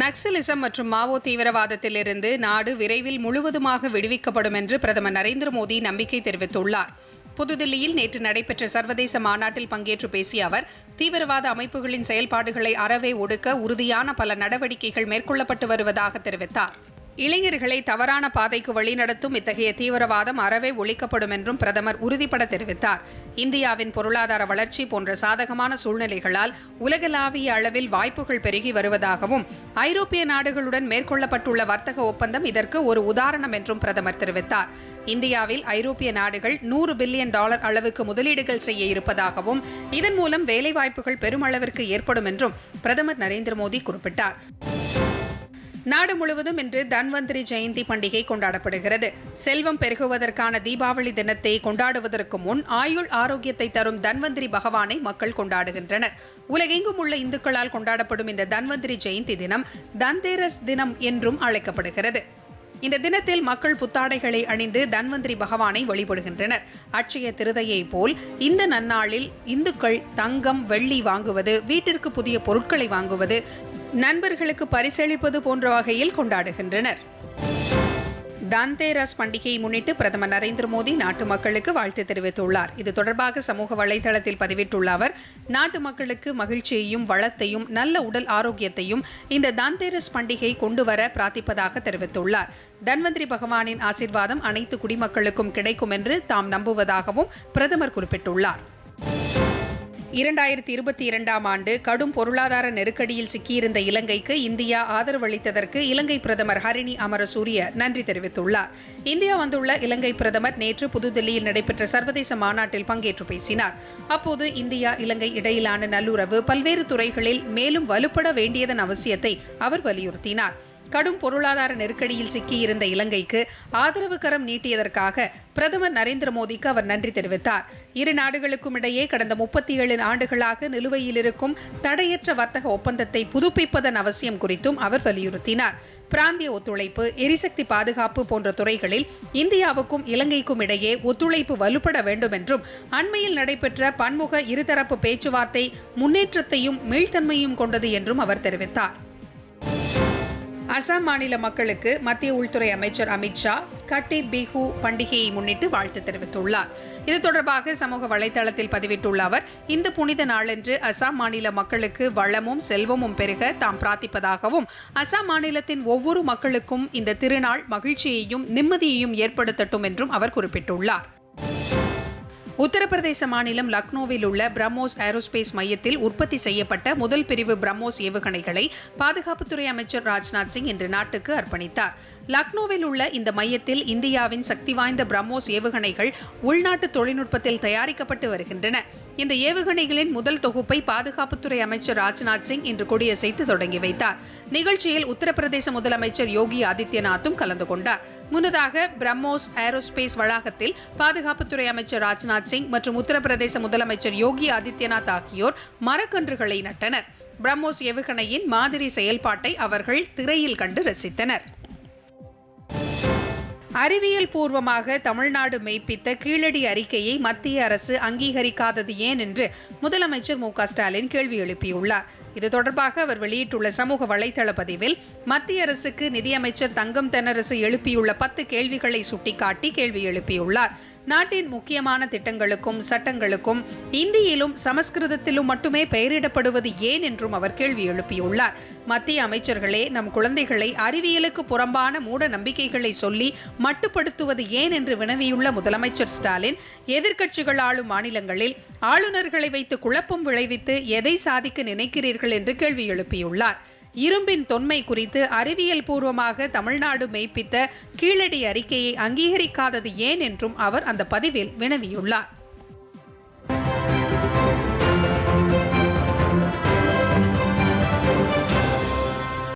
நக்சலிசம் மற்றும் மாவோ தீவிரவாதத்திலிருந்து நாடு விரைவில் முழுவதுமாக விடுவிக்கப்படும் என்று பிரதமர் நரேந்திர மோடி நம்பிக்கை தெரிவித்துள்ளார். புதுதில்லியில் நேற்று நடைபெற்ற சர்வதேச மாநாட்டில் பங்கேற்று பேசிய அவர் தீவிரவாத அமைப்புகளின் செயல்பாடுகளை அறவே ஒடுக்க உறுதியான பல நடவடிக்கைகள் மேற்கொள்ளப்பட்டு வருவதாக தெரிவித்தார். இளைஞர்களை தவறான பாதைக்கு வழிநடத்தும் இத்தகைய தீவிரவாதம் அறவே ஒழிக்கப்படும் என்றும் பிரதமர் உறுதிபட தெரிவித்தார். இந்தியாவின் பொருளாதார வளர்ச்சி போன்ற சாதகமான சூழ்நிலைகளால் உலகளாவிய அளவில் வாய்ப்புகள் பெருகி வருவதாகவும் ஐரோப்பிய நாடுகளுடன் மேற்கொள்ளப்பட்டுள்ள வர்த்தக ஒப்பந்தம் இதற்கு ஒரு உதாரணம் என்றும் பிரதமர் தெரிவித்தார். இந்தியாவில் ஐரோப்பிய நாடுகள் நூறு பில்லியன் டாலர் அளவுக்கு முதலீடுகள் செய்ய இருப்பதாகவும் இதன் மூலம் வேலைவாய்ப்புகள் பெருமளவிற்கு ஏற்படும் என்றும் பிரதமர் நரேந்திர மோடி குறிப்பிட்டார். நாடு முழுவதும் இன்று தன்வந்திரி ஜெயந்தி பண்டிகை கொண்டாடப்படுகிறது. செல்வம் பெருகுவதற்கான தீபாவளி தினத்தை கொண்டாடுவதற்கு முன் ஆயுள் ஆரோக்கியத்தை தரும் தன்வந்திரி பகவானை மக்கள் கொண்டாடுகின்றனர். உலகெங்கும் உள்ள இந்துக்களால் கொண்டாடப்படும் இந்த தன்வந்திரி ஜெயந்தி தினம் தந்தேரஸ் தினம் என்றும் அழைக்கப்படுகிறது. இந்த தினத்தில் மக்கள் புத்தாடைகளை அணிந்து தன்வந்திரி பகவானை வழிபடுகின்றனர். அட்சய திருதையை போல் இந்த நன்னாளில் இந்துக்கள் தங்கம் வெள்ளி வாங்குவது வீட்டிற்கு புதிய பொருட்களை வாங்குவது நண்பர்களுக்கு பரிசளிப்பது போன்ற வகையில் கொண்டாடுகின்றனர். தந்தேரஸ் பண்டிகையை முன்னிட்டு பிரதமர் நரேந்திர மோடி நாட்டு மக்களுக்கு வாழ்த்து தெரிவித்துள்ளார். இது தொடர்பாக சமூக வலைதளத்தில் பதிவிட்டுள்ள அவர் நாட்டு மக்களுக்கு மகிழ்ச்சியையும் வளத்தையும் நல்ல உடல் ஆரோக்கியத்தையும் இந்த தந்தேரஸ் பண்டிகை கொண்டுவர பிரார்த்திப்பதாக தெரிவித்துள்ளார். தன்வந்திரி பகவானின் ஆசிர்வாதம் அனைத்து குடிமக்களுக்கும் கிடைக்கும் என்று தாம் நம்புவதாகவும் பிரதமர் குறிப்பிட்டுள்ளார். இரண்டாயிரத்தி இருபத்தி இரண்டாம் ஆண்டு கடும் பொருளாதார நெருக்கடியில் சிக்கியிருந்த இலங்கைக்கு இந்தியா ஆதரவளித்ததற்கு இலங்கை பிரதமர் ஹரிணி அமரசூரிய நன்றி தெரிவித்துள்ளார். இந்தியா வந்துள்ள இலங்கை பிரதமர் நேற்று புதுதில்லியில் நடைபெற்ற சர்வதேச மாநாட்டில் பங்கேற்று பேசினார். அப்போது இந்தியா இலங்கை இடையிலான நல்லுறவு பல்வேறு துறைகளில் மேலும் வலுப்பட வேண்டியதன் அவசியத்தை அவர் வலியுறுத்தினார். கடும் பொருளாதார நெருக்கடியில் சிக்கியிருந்த இலங்கைக்கு ஆதரவு கரம் நீட்டியதற்காக பிரதமர் நரேந்திர மோடிக்கு அவர் நன்றி தெரிவித்தார். இரு நாடுகளுக்கும் இடையே கடந்த முப்பத்தி ஏழு ஆண்டுகளாக நிலுவையில் இருக்கும் தடையற்ற வர்த்தக ஒப்பந்தத்தை புதுப்பிப்பதன் அவசியம் குறித்தும் அவர் வலியுறுத்தினார். பிராந்திய ஒத்துழைப்பு எரிசக்தி பாதுகாப்பு போன்ற துறைகளில் இந்தியாவுக்கும் இலங்கைக்கும் இடையே ஒத்துழைப்பு வலுப்பட வேண்டும் என்றும் அண்மையில் நடைபெற்ற பன்முக இருதரப்பு பேச்சுவார்த்தை முன்னேற்றத்தையும் மீள்தன்மையும் கொண்டது என்றும் அவர் தெரிவித்தார். அசாம் மாநில மக்களுக்கு மத்திய உள்துறை அமைச்சர் அமித்ஷா கட்டி பிஹு பண்டிகையை முன்னிட்டு வாழ்த்து தெரிவித்துள்ளார். இது தொடர்பாக சமூக வலைதளத்தில் பதிவிட்டுள்ள அவர் இந்த புனித நாளன்று அசாம் மாநில மக்களுக்கு வளமும் செல்வமும் பெருக தாம் பிரார்த்திப்பதாகவும் அசாம் மாநிலத்தின் ஒவ்வொரு மக்களுக்கும் இந்த திருநாள் மகிழ்ச்சியையும் நிம்மதியையும் ஏற்படுத்தட்டும் என்றும் அவர் குறிப்பிட்டுள்ளார். உத்தரப்பிரதேச மாநிலம் லக்னோவில் உள்ள பிரம்மோஸ் ஏரோஸ்பேஸ் மையத்தில் உற்பத்தி செய்யப்பட்ட முதல் பிரிவு பிரம்மோஸ் ஏவுகணைகளை பாதுகாப்புத்துறை அமைச்சர் ராஜ்நாத் சிங் இன்று நாட்டுக்கு அர்ப்பணித்தார். லக்னோவில் உள்ள இந்த மையத்தில் இந்தியாவின் சக்தி வாய்ந்த பிரம்மோஸ் ஏவுகணைகள் உள்நாட்டு தொழில்நுட்பத்தில் தயாரிக்கப்பட்டு வருகின்றன. இந்த ஏவுகணைகளின் முதல் தொகுப்பை பாதுகாப்புத்துறை அமைச்சர் ராஜ்நாத் சிங் இன்று கொடியசைத்து தொடங்கி வைத்தார். நிகழ்ச்சியில் உத்தரப்பிரதேச முதலமைச்சர் யோகி ஆதித்யநாத்தும் கலந்து கொண்டார். முன்னதாக பிரம்மோஸ் ஏரோஸ்பேஸ் வளாகத்தில் பாதுகாப்புத்துறை அமைச்சர் ராஜ்நாத் சிங் மற்றும் உத்தரப்பிரதேச முதலமைச்சர் யோகி ஆதித்யநாத் ஆகியோர் மரக்கன்றுகளை நட்டனர். பிரம்மோஸ் ஏவுகணையின் மாதிரி செயல்பாட்டை அவர்கள் திரையில் கண்டு ரசித்தனர். அறிவியல் பூர்வமாக தமிழ்நாடு மெய்ப்பித்த கீழடி அறிக்கையை மத்திய அரசு அங்கீகரிக்காதது ஏன் என்று முதலமைச்சர் மு ஸ்டாலின் கேள்வி எழுப்பியுள்ளார். இது தொடர்பாக அவர் வெளியிட்டுள்ள சமூக வலைதள பதிவில் மத்திய அரசுக்கு நிதியமைச்சர் தங்கம் தென்னரசு எழுப்பியுள்ள பத்து கேள்விகளை சுட்டிக்காட்டி கேள்வி எழுப்பியுள்ளார். நாட்டின் முக்கியமான திட்டங்களுக்கும் சட்டங்களுக்கும் இந்தியிலும் சமஸ்கிருதத்திலும் மட்டுமே பெயரிடப்படுவது ஏன் என்றும் அவர் கேள்வி எழுப்பியுள்ளார். மத்திய அமைச்சர்களே நம் குழந்தைகளை அறிவியலுக்கு புறம்பான மூட நம்பிக்கைகளை சொல்லி மட்டுப்படுத்துவது ஏன் என்று வினவியுள்ள முதலமைச்சர் ஸ்டாலின் எதிர்க்கட்சிகள் ஆளும் மாநிலங்களில் ஆளுநர்களை வைத்து குழப்பம் விளைவித்து எதை சாதிக்க நினைக்கிறீர்கள் என்று கேள்வி எழுப்பியுள்ளார். இரும்பின் தொன்மை குறித்து அறிவியல் பூர்வமாக தமிழ்நாடு மெய்ப்பித்த கீழடி அறிக்கையை அங்கீகரிக்காதது ஏன் என்றும் அவர் அந்த பதிவில் வினவியுள்ளார்.